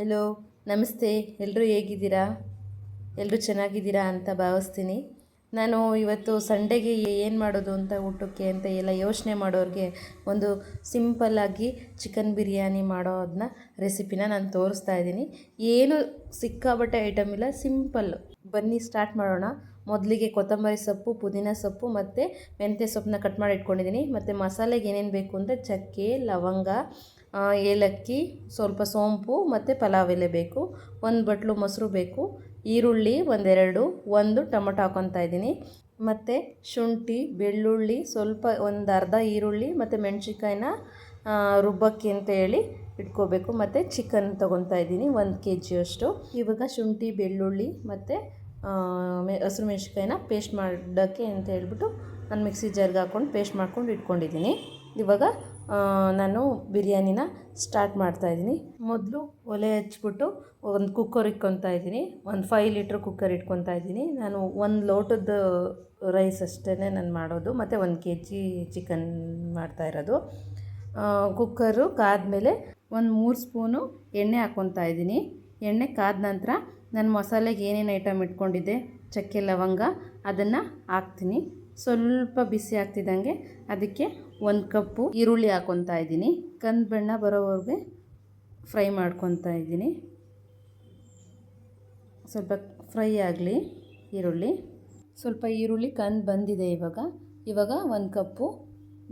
Hello ನಮಸ್ತೆ. ಎಲ್ಲರೂ ಹೇಗಿದ್ದೀರಾ? ಎಲ್ಲರೂ ಚೆನ್ನಾಗಿದ್ದೀರಾ ಅಂತ ಭಾವಿಸ್ತೀನಿ. ನಾನು ಇವತ್ತು ಸಂಡೇಗೆ ಏನು ಮಾಡೋದು ಅಂತ ಊಟಕ್ಕೆ ಅಂತ ಎಲ್ಲ ಯೋಚನೆ ಮಾಡೋರಿಗೆ ಒಂದು ಸಿಂಪಲ್ಲಾಗಿ ಚಿಕನ್ ಬಿರಿಯಾನಿ ಮಾಡೋದನ್ನ ರೆಸಿಪಿನ ನಾನು ತೋರಿಸ್ತಾ ಇದ್ದೀನಿ. ಏನು ಸಿಕ್ಕಾಬಟ್ಟೆ ಐಟಮ್ ಇಲ್ಲ ಸಿಂಪಲ್ಲು ಬನ್ನಿ ಸ್ಟಾರ್ಟ್ ಮಾಡೋಣ. ಮೊದಲಿಗೆ ಕೊತ್ತಂಬರಿ ಸೊಪ್ಪು, ಪುದೀನ ಸೊಪ್ಪು ಮತ್ತು ಮೆಂತ್ಯ ಸೊಪ್ಪನ್ನ ಕಟ್ ಮಾಡಿ ಇಟ್ಕೊಂಡಿದ್ದೀನಿ. ಮತ್ತು ಮಸಾಲೆಗೆ ಏನೇನು ಬೇಕು ಅಂದರೆ ಚಕ್ಕೆ, ಲವಂಗ ಏಲಕ್ಕಿ, ಸ್ವಲ್ಪ ಸೋಂಪು ಮತ್ತು ಪಲಾವ್ ಎಲೆ ಬೇಕು. ಒಂದು ಬಟ್ಲು ಮೊಸರು ಬೇಕು. ಈರುಳ್ಳಿ ಒಂದೆರಡು, ಒಂದು ಟೊಮೊಟೊ ಹಾಕೊತಾ ಇದ್ದೀನಿ. ಮತ್ತು ಶುಂಠಿ, ಬೆಳ್ಳುಳ್ಳಿ, ಸ್ವಲ್ಪ ಒಂದು ಅರ್ಧ ಈರುಳ್ಳಿ ಮತ್ತು ಮೆಣಸಿನ್ಕಾಯಿನ ರುಬ್ಬಕ್ಕೆ ಅಂತ ಹೇಳಿ ಇಟ್ಕೋಬೇಕು. ಮತ್ತು ಚಿಕನ್ ತೊಗೊತಾ ಇದ್ದೀನಿ, ಒಂದು ಕೆ ಜಿಯಷ್ಟು ಇವಾಗ ಶುಂಠಿ, ಬೆಳ್ಳುಳ್ಳಿ ಮತ್ತು ಹಸಿರು ಮೆಣಸಿನ್ಕಾಯಿನ ಪೇಸ್ಟ್ ಮಾಡೋಕ್ಕೆ ಅಂತ ಹೇಳ್ಬಿಟ್ಟು ನಾನು ಮಿಕ್ಸಿ ಜಾರ್ಗೆ ಹಾಕ್ಕೊಂಡು ಪೇಸ್ಟ್ ಮಾಡ್ಕೊಂಡು ಇಟ್ಕೊಂಡಿದ್ದೀನಿ. ಇವಾಗ ನಾನು ಬಿರಿಯಾನಿನ ಸ್ಟಾರ್ಟ್ ಮಾಡ್ತಾಯಿದ್ದೀನಿ ಮೊದಲು ಒಲೆ ಹಚ್ಬಿಟ್ಟು ಒಂದು ಕುಕ್ಕರ್ ಇಟ್ಕೊತಾ ಇದ್ದೀನಿ. ಒಂದು ಫೈವ್ ಲೀಟ್ರ್ ಕುಕ್ಕರ್ ಇಟ್ಕೊತಾ ಇದ್ದೀನಿ. ನಾನು ಒಂದು ಲೋಟದ ರೈಸ್ ಅಷ್ಟೇ ನಾನು ಮಾಡೋದು. ಮತ್ತು ಒಂದು ಕೆ ಜಿ ಚಿಕನ್ ಮಾಡ್ತಾ ಇರೋದು. ಕುಕ್ಕರು ಕಾದ್ಮೇಲೆ ಒಂದು ಮೂರು ಸ್ಪೂನು ಎಣ್ಣೆ ಹಾಕ್ಕೊತಾ ಇದ್ದೀನಿ. ಎಣ್ಣೆ ಕಾದ ನಂತರ ನಾನು ಮಸಾಲೆಗೆ ಏನೇನು ಐಟಮ್ ಇಟ್ಕೊಂಡಿದ್ದೆ? ಚಕ್ಕೆ, ಲವಂಗ, ಅದನ್ನು ಹಾಕ್ತೀನಿ. ಸ್ವಲ್ಪ ಬಿಸಿ ಆಗ್ತಿದ್ದಂಗೆ ಅದಕ್ಕೆ ಒಂದು ಕಪ್ಪು ಈರುಳ್ಳಿ ಹಾಕ್ಕೊತಾ ಇದ್ದೀನಿ. ಕಂದು ಬಣ್ಣ ಬರೋವರೆಗೆ ಫ್ರೈ ಮಾಡ್ಕೊತಾ ಇದ್ದೀನಿ. ಸ್ವಲ್ಪ ಫ್ರೈ ಆಗಲಿ ಈರುಳ್ಳಿ. ಸ್ವಲ್ಪ ಈರುಳ್ಳಿ ಕಂದು ಬಂದಿದೆ ಇವಾಗ. ಇವಾಗ ಒಂದು ಕಪ್ಪು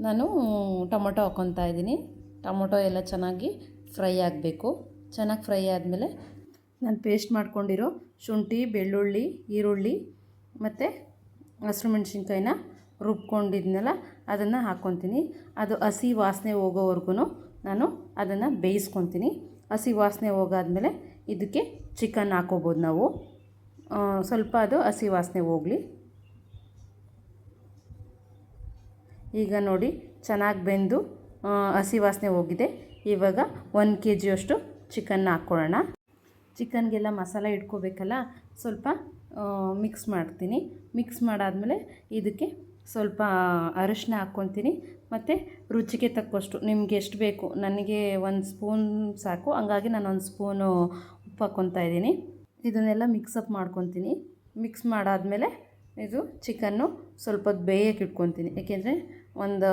ನಾನು ಟೊಮೊಟೊ ಹಾಕ್ಕೊತಾ ಇದ್ದೀನಿ. ಟೊಮೊಟೊ ಎಲ್ಲ ಚೆನ್ನಾಗಿ ಫ್ರೈ ಆಗಬೇಕು. ಚೆನ್ನಾಗಿ ಫ್ರೈ ಆದಮೇಲೆ ನಾನು ಪೇಸ್ಟ್ ಮಾಡ್ಕೊಂಡಿರೋ ಶುಂಠಿ, ಬೆಳ್ಳುಳ್ಳಿ, ಈರುಳ್ಳಿ ಮತ್ತು ಹಸಿರು ಮೆಣಸಿನ್ಕಾಯಿನ ರುಬ್ಕೊಂಡಿದ್ನಲ್ಲ, ಅದನ್ನು ಹಾಕ್ಕೊತೀನಿ. ಅದು ಹಸಿ ವಾಸನೆ ಹೋಗೋವರೆಗೂ ನಾನು ಅದನ್ನು ಬೇಯಿಸ್ಕೊತೀನಿ. ಹಸಿ ವಾಸನೆ ಹೋಗಾದ್ಮೇಲೆ ಇದಕ್ಕೆ ಚಿಕನ್ ಹಾಕೋಬೋದು ನಾವು. ಸ್ವಲ್ಪ ಅದು ಹಸಿ ವಾಸನೆ ಹೋಗಲಿ. ಈಗ ನೋಡಿ ಚೆನ್ನಾಗಿ ಬೆಂದು ಹಸಿ ವಾಸನೆ ಹೋಗಿದೆ. ಇವಾಗ ಒಂದು ಕೆ ಜಿಯಷ್ಟು ಚಿಕನ್ನ ಹಾಕ್ಕೊಳ್ಳೋಣ. ಚಿಕನ್ಗೆಲ್ಲ ಮಸಾಲ ಇಟ್ಕೋಬೇಕಲ್ಲ, ಸ್ವಲ್ಪ ಮಿಕ್ಸ್ ಮಾಡ್ತೀನಿ. ಮಿಕ್ಸ್ ಮಾಡಾದಮೇಲೆ ಇದಕ್ಕೆ ಸ್ವಲ್ಪ ಅರಿಶಿನ ಹಾಕ್ಕೊತೀನಿ ಮತ್ತು ರುಚಿಗೆ ತಕ್ಕಷ್ಟು ನಿಮ್ಗೆ ಎಷ್ಟು ಬೇಕು, ನನಗೆ ಒಂದು ಸ್ಪೂನ್ ಸಾಕು. ಹಂಗಾಗಿ ನಾನು ಒಂದು ಸ್ಪೂನು ಉಪ್ಪು ಹಾಕ್ಕೊತಾ ಇದ್ದೀನಿ. ಇದನ್ನೆಲ್ಲ ಮಿಕ್ಸಪ್ ಮಾಡ್ಕೊತೀನಿ ಮಿಕ್ಸ್ ಮಾಡಾದಮೇಲೆ ಇದು ಚಿಕನ್ನು ಸ್ವಲ್ಪ ಬೇಯಕ್ಕೆ ಇಟ್ಕೊತೀನಿ ಏಕೆಂದರೆ ಒಂದು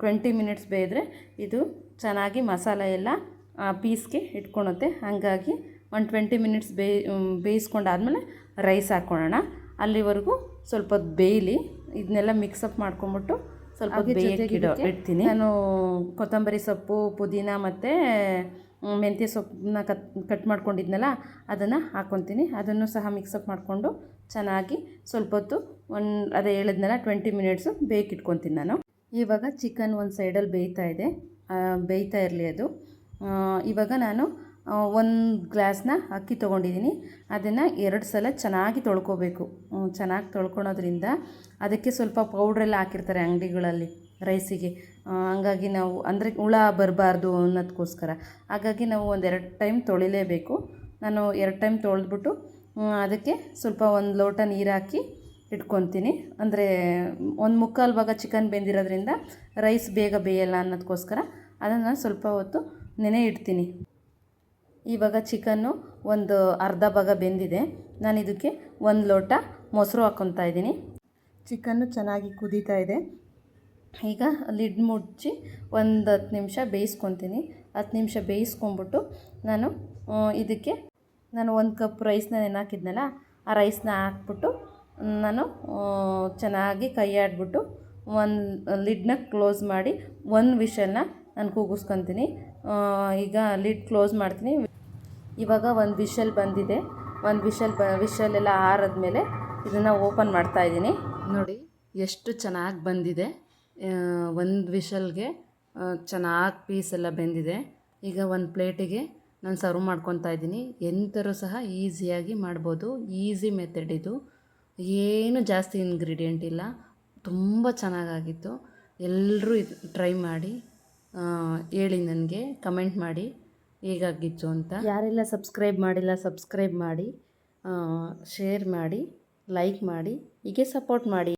ಟ್ವೆಂಟಿ ಮಿನಿಟ್ಸ್ ಬೇಯಿದ್ರೆ ಇದು ಚೆನ್ನಾಗಿ ಮಸಾಲೆ ಎಲ್ಲ ಪೀಸ್ಗೆ ಇಟ್ಕೊಳುತ್ತೆ. ಹಾಗಾಗಿ ಒಂದು ಟ್ವೆಂಟಿ ಮಿನಿಟ್ಸ್ ಬೇ ಬೇಯಿಸ್ಕೊಂಡಾದ್ಮೇಲೆ ರೈಸ್ ಹಾಕ್ಕೊಳ್ಳೋಣ. ಅಲ್ಲಿವರೆಗೂ ಸ್ವಲ್ಪ ಬೇಯಲಿ ಇದನ್ನೆಲ್ಲ ಮಿಕ್ಸಪ್ ಮಾಡ್ಕೊಂಬಿಟ್ಟು ಸ್ವಲ್ಪ ಹೊತ್ತು ಬೇಯಕ್ಕೆ ಇಡೋ ಇಡ್ತೀನಿ. ನಾನು ಕೊತ್ತಂಬರಿ ಸೊಪ್ಪು ಪುದೀನ ಮತ್ತು ಮೆಂತ್ಯ ಸೊಪ್ಪನ್ನ ಕಟ್ ಕಟ್ ಮಾಡ್ಕೊಂಡಿದ್ನಲ್ಲ ಅದನ್ನು ಹಾಕ್ಕೊತೀನಿ. ಅದನ್ನು ಸಹ ಮಿಕ್ಸಪ್ ಮಾಡಿಕೊಂಡು ಚೆನ್ನಾಗಿ ಸ್ವಲ್ಪ ಹೊತ್ತು ಒಂದು ಅದೇ ಹೇಳಿದ್ನಲ್ಲ ಟ್ವೆಂಟಿ ಮಿನಿಟ್ಸು ಬೇಕಿಟ್ಕೊತೀನಿ ಇಟ್ಕೊತೀನಿ ನಾನು. ಇವಾಗ ಚಿಕನ್ ಒಂದು ಸೈಡಲ್ಲಿ ಬೇಯ್ತಾ ಇದೆ. ಬೇಯ್ತಾ ಇರಲಿ ಅದು. ಇವಾಗ ನಾನು ಒಂದು ಗ್ಲಾಸ್ನ ಅಕ್ಕಿ ತೊಗೊಂಡಿದ್ದೀನಿ ಅದನ್ನು ಎರಡು ಸಲ ಚೆನ್ನಾಗಿ ತೊಳ್ಕೊಬೇಕು. ಚೆನ್ನಾಗಿ ತೊಳ್ಕೊಳೋದ್ರಿಂದ ಅದಕ್ಕೆ ಸ್ವಲ್ಪ ಪೌಡ್ರೆಲ್ಲ ಹಾಕಿರ್ತಾರೆ ಅಂಗಡಿಗಳಲ್ಲಿ, ರೈಸಿಗೆ. ಹಂಗಾಗಿ ನಾವು, ಅಂದರೆ ಹುಳ ಬರಬಾರ್ದು ಅನ್ನೋದಕ್ಕೋಸ್ಕರ ಹಾಗಾಗಿ ನಾವು ಒಂದೆರಡು ಟೈಮ್ ತೊಳಿಲೇಬೇಕು. ನಾನು ಎರಡು ಟೈಮ್ ತೊಳೆದ್ಬಿಟ್ಟು ಅದಕ್ಕೆ ಸ್ವಲ್ಪ ಒಂದು ಲೋಟ ನೀರು ಹಾಕಿ ಇಟ್ಕೊತೀನಿ. ಅಂದರೆ ಒಂದು ಮುಕ್ಕಾಲು ಭಾಗ ಚಿಕನ್ ಬೆಂದಿರೋದ್ರಿಂದ ರೈಸ್ ಬೇಗ ಬೇಯಲ್ಲ ಅನ್ನೋದಕ್ಕೋಸ್ಕರ ಅದನ್ನು ಸ್ವಲ್ಪ ಹೊತ್ತು ನೆನೆ ಇಡ್ತೀನಿ. ಇವಾಗ ಚಿಕನ್ನು ಒಂದು ಅರ್ಧ ಭಾಗ ಬೆಂದಿದೆ. ನಾನು ಇದಕ್ಕೆ ಒಂದು ಲೋಟ ಮೊಸರು ಹಾಕ್ಕೊತಾ ಇದ್ದೀನಿ. ಚಿಕನ್ನು ಚೆನ್ನಾಗಿ ಕುದೀತಾ ಇದೆ. ಈಗ ಲಿಡ್ ಮುಚ್ಚಿ ಒಂದು ಹತ್ತು ನಿಮಿಷ ಬೇಯಿಸ್ಕೊತೀನಿ. ಹತ್ತು ನಿಮಿಷ ಬೇಯಿಸ್ಕೊಂಬಿಟ್ಟು ನಾನು ಇದಕ್ಕೆ ನಾನು ಒಂದು ಕಪ್ ರೈಸ್ನ ನೆನಾಕಿದ್ನಲ್ಲ ಆ ರೈಸ್ನ ಹಾಕ್ಬಿಟ್ಟು ನಾನು ಚೆನ್ನಾಗಿ ಕೈ ಆಡಿಬಿಟ್ಟು ಒಂದು ಲಿಡ್ನ ಕ್ಲೋಸ್ ಮಾಡಿ ಒಂದು ವಿಷಲ್ನ ನಾನು ಕೂಗಿಸ್ಕೊತೀನಿ ಈಗ ಲಿಡ್ ಕ್ಲೋಸ್ ಮಾಡ್ತೀನಿ. ಇವಾಗ ಒಂದು ವಿಷಲ್ ಬಂದಿದೆ. ಒಂದು ವಿಷಲ್ ಬ ವಿಶಲ್ಲೆಲ್ಲ ಆರದ್ಮೇಲೆ ಇದನ್ನು ಓಪನ್ ಮಾಡ್ತಾ ಇದ್ದೀನಿ. ನೋಡಿ, ಎಷ್ಟು ಚೆನ್ನಾಗಿ ಬಂದಿದೆ. ಒಂದು ವಿಶಲ್ಗೆ ಚೆನ್ನಾಗಿ ಪೀಸ್ ಎಲ್ಲ ಬೆಂದಿದೆ. ಈಗ ಒಂದು ಪ್ಲೇಟಿಗೆ ನಾನು ಸರ್ವ್ ಮಾಡ್ಕೊತಾ ಇದ್ದೀನಿ. ಎಂಥರೂ ಸಹ ಈಸಿಯಾಗಿ ಮಾಡ್ಬೋದು. ಈಸಿ ಮೆಥಡ್ ಇದು. ಏನು ಜಾಸ್ತಿ ಇನ್ಗ್ರೀಡಿಯೆಂಟ್ ಇಲ್ಲ. ತುಂಬ ಚೆನ್ನಾಗಾಗಿತ್ತು. ಎಲ್ಲರೂ ಇದು ಟ್ರೈ ಮಾಡಿ ಹೇಳಿ ನನಗೆ, ಕಮೆಂಟ್ ಮಾಡಿ. ಹೇಗಾಗಿತ್ತು ಅಂತ ಯಾರೆಲ್ಲ ಸಬ್ಸ್ಕ್ರೈಬ್ ಮಾಡಿಲ್ಲ ಸಬ್ಸ್ಕ್ರೈಬ್ ಮಾಡಿ ಶೇರ್ ಮಾಡಿ ಲೈಕ್ ಮಾಡಿ ಹೀಗೆ ಸಪೋರ್ಟ್ ಮಾಡಿ.